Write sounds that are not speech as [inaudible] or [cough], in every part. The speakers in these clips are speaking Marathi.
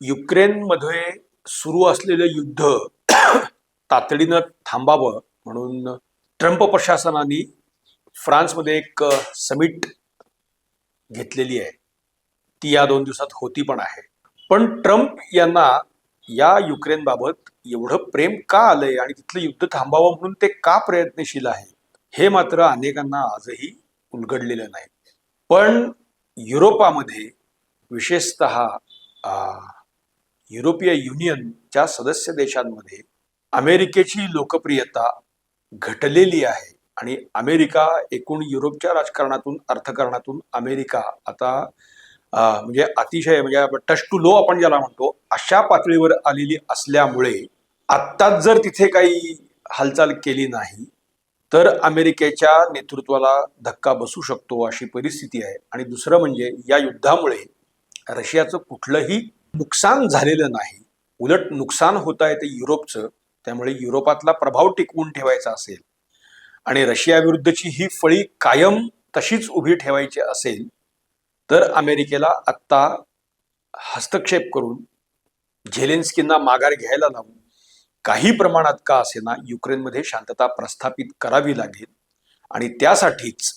युक्रेनमध्ये सुरू असलेलं युद्ध [coughs] तातडीनं थांबावं म्हणून ट्रम्प प्रशासनाने फ्रान्समध्ये एक समिट घेतलेली आहे. ती या दोन दिवसात होती पण आहे. पण ट्रम्प यांना या युक्रेनबाबत एवढं प्रेम का आलंय आणि तिथलं युद्ध थांबावं म्हणून ते का प्रयत्नशील आहे हे मात्र अनेकांना आजही उलगडलेलं नाही. पण युरोपामध्ये विशेषत युरोपीय युनियनच्या सदस्य देशांमध्ये अमेरिकेची लोकप्रियता घटलेली आहे. आणि अमेरिका एकूण युरोपच्या राजकारणातून अर्थकारणातून अमेरिका आता म्हणजे अतिशय म्हणजे टच टू लो आपण ज्याला म्हणतो अशा पातळीवर आलेली असल्यामुळे आत्ताच जर तिथे काही हालचाल केली नाही तर अमेरिकेच्या नेतृत्वाला धक्का बसू शकतो अशी परिस्थिती आहे. आणि दुसरं म्हणजे या युद्धामुळे रशियाचं कुठलंही नुकसान झालेलं नाही उलट नुकसान होत आहे ते युरोपचं त्यामुळे युरोपातला प्रभाव टिकवून ठेवायचा असेल आणि रशियाविरुद्धची ही फळी कायम तशीच उभी ठेवायची असेल तर अमेरिकेला आत्ता हस्तक्षेप करून झेलेन्स्कींना माघार घ्यायला लावून काही प्रमाणात का असेना युक्रेनमध्ये शांतता प्रस्थापित करावी लागेल आणि त्यासाठीच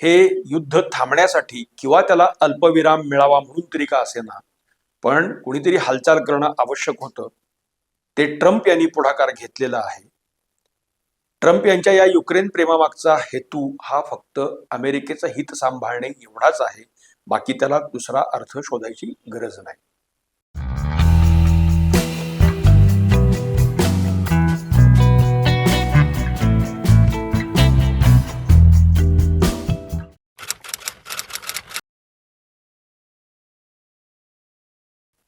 हे युद्ध थांबण्यासाठी किंवा त्याला अल्पविराम मिळावा म्हणून तरी का असेना पण कुणीतरी हालचाल करणं आवश्यक होतं. ते ट्रम्प यांनी पुढाकार घेतलेला आहे. ट्रम्प यांच्या या युक्रेन प्रेमामागचा हेतू हा फक्त अमेरिकेचं हित सांभाळणे एवढाच आहे. बाकी त्याला दुसरा अर्थ शोधायची गरज नाही.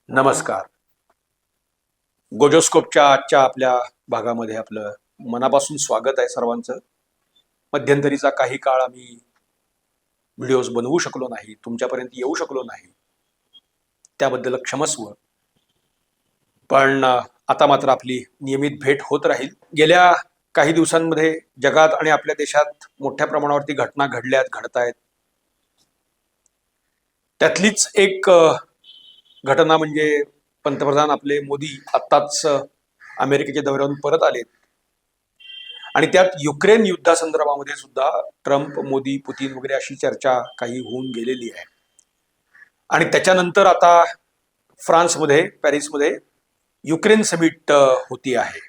नमस्कार. गोजोस्कोपच्या आजच्या आपल्या भागामध्ये आपलं मनापासून स्वागत आहे सर्वांचं. मध्यंतरीचा काही काळ आम्ही व्हिडिओज बनवू शकलो नाही तुमच्यापर्यंत येऊ शकलो नाही. त्याबद्दल क्षमस्व. पण आता मात्र आपली नियमित भेट होत राहील. गेल्या काही दिवसांमध्ये जगात आणि आपल्या देशात मोठ्या प्रमाणावरती घटना घडल्यात घडत आहेत त्यातलीच एक घटना म्हणजे पंतप्रधान आपले मोदी आत्ताच अमेरिकेच्या दौऱ्यावरून परत आलेत. आणि त्यात युक्रेन युद्धासंदर्भामध्ये सुद्धा ट्रम्प मोदी पुतीन वगैरे अशी चर्चा काही होऊन गेलेली आहे. आणि त्याच्यानंतर आता फ्रान्समध्ये पॅरिसमध्ये युक्रेन समिट होती आहे.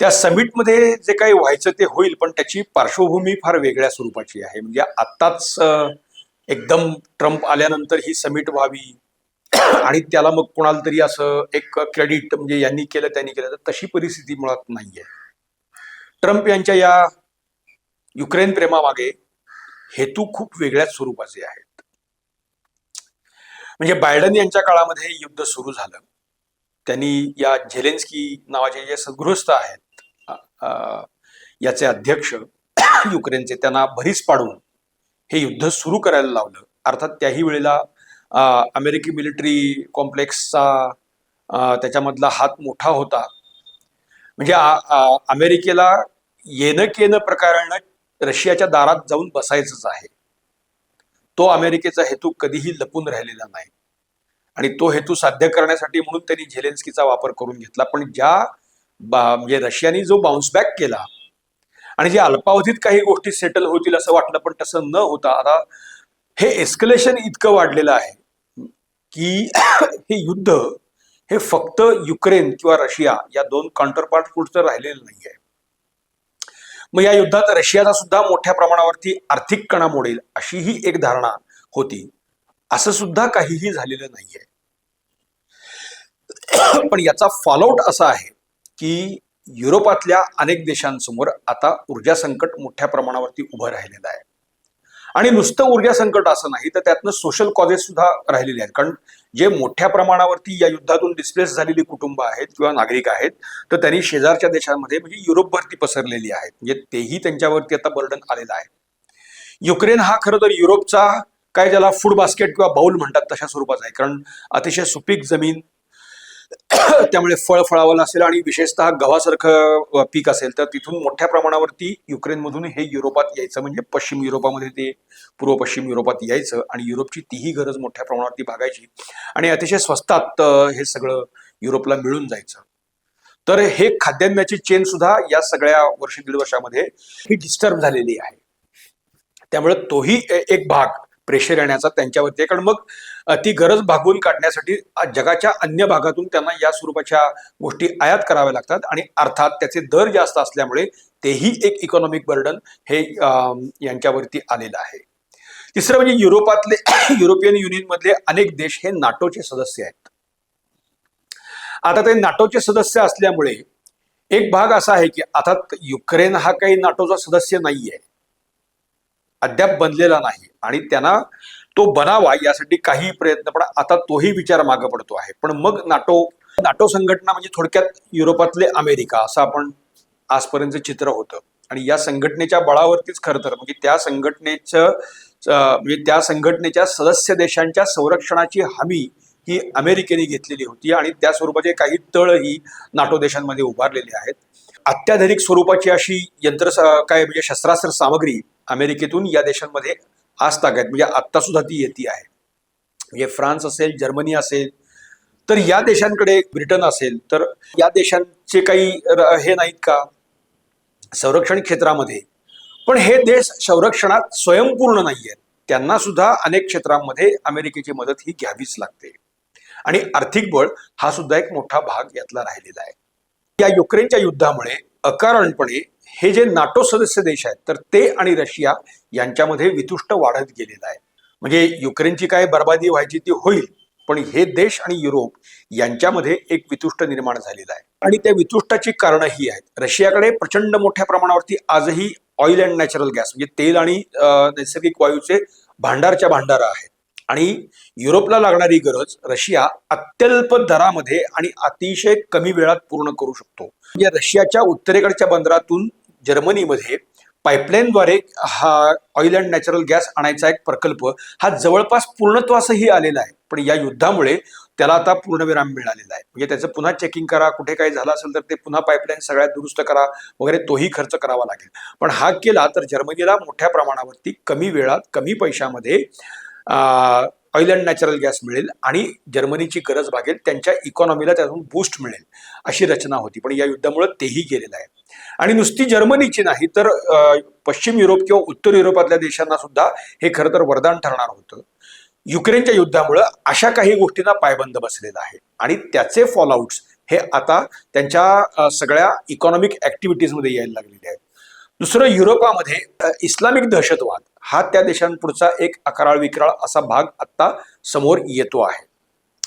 त्या समिटमध्ये जे काही व्हायचं ते होईल पण त्याची पार्श्वभूमी फार वेगळ्या स्वरूपाची आहे. म्हणजे आत्ताच एकदम ट्रम्प आल्यानंतर ही समिट व्हावी [coughs] आणि त्याला मग कोणाला तरी असं एक क्रेडिट म्हणजे यांनी केलं त्यांनी केलं तर तशी परिस्थिती मुळात नाहीये. ट्रम्प यांच्या या युक्रेन प्रेमामागे हेतू खूप वेगळ्याच स्वरूपाचे आहेत. म्हणजे बायडन यांच्या काळामध्ये युद्ध सुरू झालं. त्यांनी या झेलेन्स्की नावाचे जे सद्गृहस्थ आहेत याचे अध्यक्ष [coughs] युक्रेनचे त्यांना भरीस पाडून हे युद्ध सुरू करायला लावलं. अर्थात त्याही वेळेला अमेरिकी मिलिटरी कॉम्प्लेक्सचा त्याच्यामधला हात मोठा होता. म्हणजे अमेरिकेला येणं केनं प्रकारानं रशियाच्या दारात जाऊन बसायचंच आहे. तो अमेरिकेचा हेतू कधीही लपून राहिलेला नाही. आणि तो हेतू साध्य करण्यासाठी म्हणून त्यांनी झेलेन्स्कीचा वापर करून घेतला. पण ज्या बा- म्हणजे रशियाने जो बाउन्स बॅक केला आणि जे अल्पावधीत काही गोष्टी सेटल होतील असं वाटलं पण तसं न होता आता हे एस्कलेशन इतकं वाढलेलं आहे. की [coughs] हे युद्ध हे फक्त युक्रेन किंवा रशिया या दोन काउंटरपार्ट पुढचं राहिलेलं नाही आहे मग या युद्धात रशियाचा सुद्धा मोठ्या प्रमाणावरती आर्थिक कणा मोडेल अशी ही एक धारणा होती. असं सुद्धा काहीही झालेलं नाहीये. [coughs] पण याचा फॉलोआउट असा आहे की युरोपातल्या अनेक देशांसमोर आता ऊर्जा संकट मोठ्या प्रमाणावरती उभं राहिलेलं आहे. आणि नुसतं ऊर्जा संकट असं नाही तर त्यातनं सोशल कॉजेस सुद्धा राहिलेले आहेत. कारण जे मोठ्या प्रमाणावरती या युद्धातून डिस्प्लेस झालेली कुटुंब आहेत किंवा नागरिक आहेत तर त्यांनी शेजारच्या देशांमध्ये म्हणजे युरोपभरती पसरलेली आहेत. म्हणजे तेही त्यांच्यावरती आता बर्डन आलेलं आहे. युक्रेन हा खरं तर युरोपचा काय ज्याला फूड बास्केट किंवा बाउल म्हणतात तशा स्वरूपाचा आहे. कारण अतिशय सुपीक जमीन [coughs] त्यामुळे फळ फळावलं असेल आणि विशेषतः गव्हासारखं पीक असेल तर तिथून मोठ्या प्रमाणावरती युक्रेनमधून हे युरोपात यायचं म्हणजे पश्चिम युरोपामध्ये ते पूर्व पश्चिम युरोपात यायचं आणि युरोपची तीही गरज मोठ्या प्रमाणावरती भागायची आणि अतिशय स्वस्तात हे सगळं युरोपला मिळून जायचं. तर हे खाद्यान्नाची चेन सुद्धा या सगळ्या वर्ष दीड वर्षामध्ये ही डिस्टर्ब झालेली आहे. त्यामुळे तोही एक भाग प्रेशर येण्याचा त्यांच्यावरती आहे. कारण मग ती गरज भागवून काढण्यासाठी जगाच्या अन्य भागातून त्यांना या स्वरूपाच्या गोष्टी आयात कराव्या लागतात. आणि अर्थात त्याचे दर जास्त असल्यामुळे तेही एक इकॉनॉमिक बर्डन हे यांच्यावरती आलेलं आहे. तिसरं म्हणजे युरोपातले [coughs] युरोपियन युनियन मधले अनेक देश हे नाटोचे सदस्य आहेत. आता ते नाटोचे सदस्य असल्यामुळे एक भाग असा आहे की आता युक्रेन हा काही नाटोचा सदस्य नाहीये. अद्याप बनलेला नाही. आणि त्यांना तो बनावा यासाठी काही प्रयत्न पण आता तोही विचार मागे पडतो आहे. पण मग नाटो नाटो संघटना म्हणजे थोडक्यात युरोपातले अमेरिका असं आपण आजपर्यंत चित्र होतं. आणि या संघटनेच्या बळावरतीच खरं तर म्हणजे त्या संघटनेचं म्हणजे त्या संघटनेच्या सदस्य देशांच्या संरक्षणाची हमी ही अमेरिकेने घेतलेली होती. आणि त्या स्वरूपाचे काही तळही नाटो देशांमध्ये उभारलेले आहेत. अत्याधुनिक स्वरूपाची अशी यंत्र काय म्हणजे शस्त्रास्त्र सामग्री अमेरिकेतून या देशांमध्ये आज आहेत म्हणजे आत्ता सुद्धा ती येते आहे. म्हणजे फ्रान्स असेल जर्मनी असेल तर या देशांकडे ब्रिटन असेल तर या देशांचे काही हे नाहीत का? संरक्षण क्षेत्रामध्ये. पण हे देश संरक्षणात स्वयंपूर्ण नाही आहेत त्यांना सुद्धा अनेक क्षेत्रांमध्ये अमेरिकेची मदत ही घ्यावीच लागते. आणि आर्थिक बळ हा सुद्धा एक मोठा भाग यातला राहिलेला आहे. या युक्रेनच्या युद्धामुळे अकारणपणे हे जे नाटो सदस्य देश आहेत तर ते आणि रशिया यांच्यामध्ये वितुष्ट वाढत गेलेलं आहे. म्हणजे युक्रेनची काय बर्बादी व्हायची ती होईल पण हे देश आणि युरोप यांच्यामध्ये एक वितुष्ट निर्माण झालेलं आहे. आणि त्या वितुष्टाची कारणं ही आहेत. रशियाकडे प्रचंड मोठ्या प्रमाणावरती आजही ऑइल अँड नॅचरल गॅस म्हणजे तेल आणि नैसर्गिक वायूचे भांडारच्या भांडार आहेत. आणि युरोपला लागणारी गरज रशिया अत्यल्प दरामध्ये आणि अतिशय कमी वेळात पूर्ण करू शकतो. म्हणजे रशियाच्या उत्तरेकडच्या बंदरातून जर्मनीमध्ये पाईपलाईनद्वारे हा ऑइल अँड नॅचरल गॅस आणायचा एक प्रकल्प हा जवळपास पूर्णत्वासही आलेला आहे. पण या युद्धामुळे त्याला आता पूर्णविराम मिळालेला आहे. म्हणजे त्याचं पुन्हा चेकिंग करा कुठे काही झालं असेल तर ते पुन्हा पाईपलाईन सगळ्यात दुरुस्त करा वगैरे तोही खर्च करावा लागेल. पण हा केला तर जर्मनीला मोठ्या प्रमाणावरती कमी वेळात कमी पैशामध्ये ऑइल अँड नॅचरल गॅस मिळेल आणि जर्मनीची गरज भागेल त्यांच्या इकॉनॉमीला त्यातून बूस्ट मिळेल अशी रचना होती. पण या युद्धामुळे तेही गेलेलं आहे. आणि नुसती जर्मनीची नाही तर पश्चिम युरोप किंवा उत्तर युरोपातल्या देशांना सुद्धा हे खरं तर वरदान ठरणार होतं. युक्रेनच्या युद्धामुळं अशा काही गोष्टींना पायबंद बसलेला आहे. आणि त्याचे फॉलआउट्स हे आता त्यांच्या सगळ्या इकॉनॉमिक ऍक्टिव्हिटीजमध्ये यायला लागलेले आहेत. दुसरं युरोपामध्ये इस्लामिक दहशतवाद हा त्या देशांपुढचा एक अकराळ विकराळ असा भाग आता समोर येतो आहे.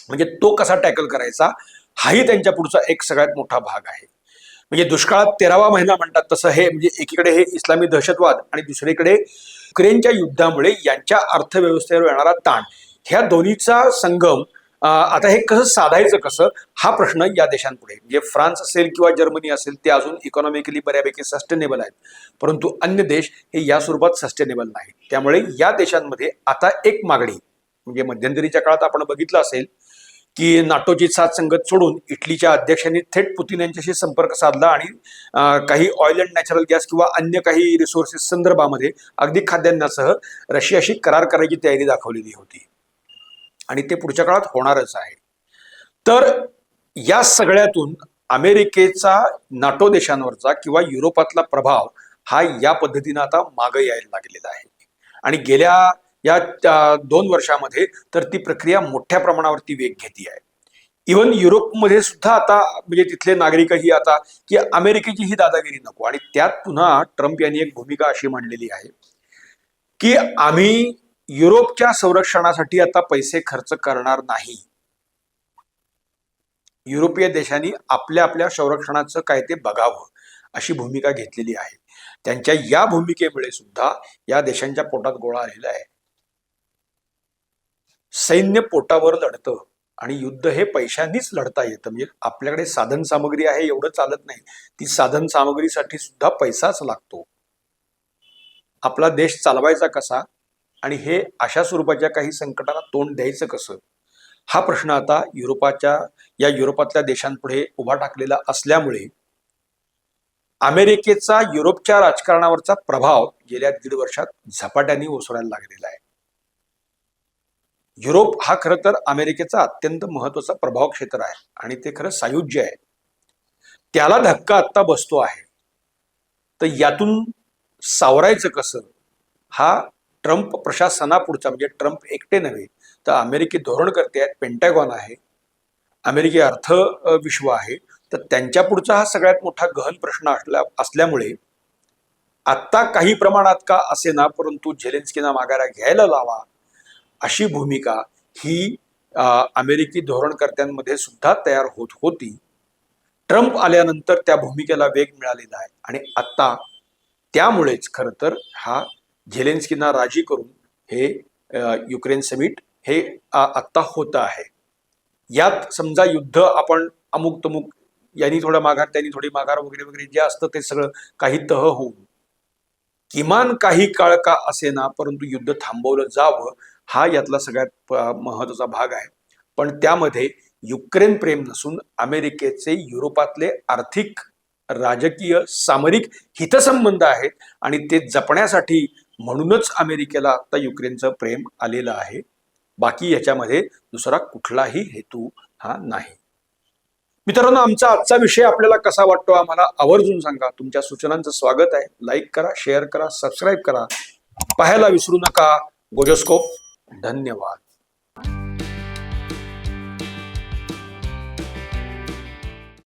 म्हणजे तो कसा टॅकल करायचा हाही त्यांच्या पुढचा एक सगळ्यात मोठा भाग आहे. म्हणजे दुष्काळात तेरावा महिना म्हणतात तसं हे म्हणजे एकीकडे हे इस्लामी दहशतवाद आणि दुसरीकडे युक्रेनच्या युद्धामुळे यांच्या अर्थव्यवस्थेवर येणारा ताण. ह्या दोन्हीचा संगम आता हे कसं साधायचं कसं हा प्रश्न या देशांपुढे. म्हणजे फ्रान्स असेल किंवा जर्मनी असेल ते अजून इकॉनॉमिकली बऱ्यापैकी सस्टेनेबल आहेत. परंतु अन्य देश हे या स्वरूपात सस्टेनेबल नाही त्यामुळे या देशांमध्ये आता एक मागणी म्हणजे मध्यंतरीच्या काळात आपण बघितलं असेल की नाटोची साथ संगत सोडून इटलीच्या अध्यक्षांनी थेट पुतीन यांच्याशी संपर्क साधला आणि काही ऑइल अँड नॅचरल गॅस किंवा अन्य काही रिसोर्सेस संदर्भामध्ये अगदी खाद्यान्नासह रशियाशी करार करायची तयारी दाखवलेली होती. आणि ते पुढच्या काळात होणारच आहे. तर या सगळ्यातून अमेरिकेचा नाटो देशांवरचा किंवा युरोपातला प्रभाव हा या पद्धतीनं आता मागं यायला लागलेला आहे. आणि गेल्या या दोन वर्षामध्ये तर ती प्रक्रिया मोठ्या प्रमाणावरती वेग घेते आहे इवन युरोपमध्ये सुद्धा आता म्हणजे तिथले नागरिकही आता की अमेरिकेची ही दादागिरी नको. आणि त्यात पुन्हा ट्रम्प यांनी एक भूमिका अशी मांडलेली आहे की आम्ही युरोपच्या संरक्षणासाठी आता पैसे खर्च करणार नाही. युरोपीय देशांनी आपल्या आपल्या संरक्षणाचं काय ते बघावं अशी भूमिका घेतलेली आहे. त्यांच्या या भूमिकेमुळे सुद्धा या देशांच्या पोटात गोळा आलेला आहे. सैन्य पोटावर लढतं आणि युद्ध हे पैशांनीच लढता येतं. म्हणजे आपल्याकडे साधन सामग्री आहे एवढं चालत नाही. ती साधन सामग्रीसाठी सुद्धा पैसाच लागतो. आपला देश चालवायचा कसा आणि हे अशा स्वरूपाच्या काही संकटाला तोंड द्यायचं कसं? हा प्रश्न आता युरोपाच्या या युरोपातल्या देशांपुढे उभा टाकलेला असल्यामुळे अमेरिकेचा युरोपच्या राजकारणावरचा प्रभाव गेल्या दीड वर्षात झपाट्याने ओसरायला लागलेला आहे. युरोप हा खरं तर अमेरिकेचा अत्यंत महत्त्वाचा प्रभाव क्षेत्र आहे आणि ते खरं सायुज्य आहे. त्याला धक्का आत्ता बसतो आहे. तर यातून सावरायचं कसं? हा ट्रम्प प्रशासनापुढचा म्हणजे ट्रम्प एकटे नव्हे तर अमेरिकी धोरणकर्ते आहेत पेंटॅगॉन आहे अमेरिकी अर्थ विश्व आहे तर त्यांच्या पुढचा हा सगळ्यात मोठा गहन प्रश्न असल्या असल्यामुळे आत्ता काही प्रमाणात का असे ना परंतु झेलेन्स्कीना माघारा घ्यायला लावा अशी भूमिका ही अमेरिकी धोरणकर्त्यांमध्ये सुद्धा तयार होत होती. ट्रम्प आल्यानंतर त्या भूमिकेला वेग मिळालेला आहे आणि आत्ता त्यामुळेच खरं तर हा झेलेन्स्कींना राजी करून हे युक्रेन समिट हे आत्ता होतं आहे. यात समजा युद्ध आपण अमुक तमुक यांनी थोडा माघार त्यांनी थोडी माघार वगैरे वगैरे जे असतं ते सगळं काही तह होऊन. किमान काही काळ का असेना परंतु युद्ध थांबवलं जावं हा यातला सगळ्यात महत्त्वाचा भाग आहे. पण त्यामध्ये युक्रेन प्रेम नसून अमेरिकेचे युरोपातले आर्थिक राजकीय सामरिक हितसंबंध आहेत आणि ते जपण्यासाठी म्हणूनच अमेरिकेला आता युक्रेनचं प्रेम आलेलं आहे. बाकी याच्यामध्ये दुसरा कुठलाही हेतू हा नाही. मित्रांनो आमचा आजचा विषय आपल्याला कसा वाटतो आम्हाला आवर्जून सांगा. तुमच्या सूचनांचं स्वागत आहे. लाईक करा शेअर करा सबस्क्राईब करा. पाहायला विसरू नका. गोजोस्कोप धन्यवाद.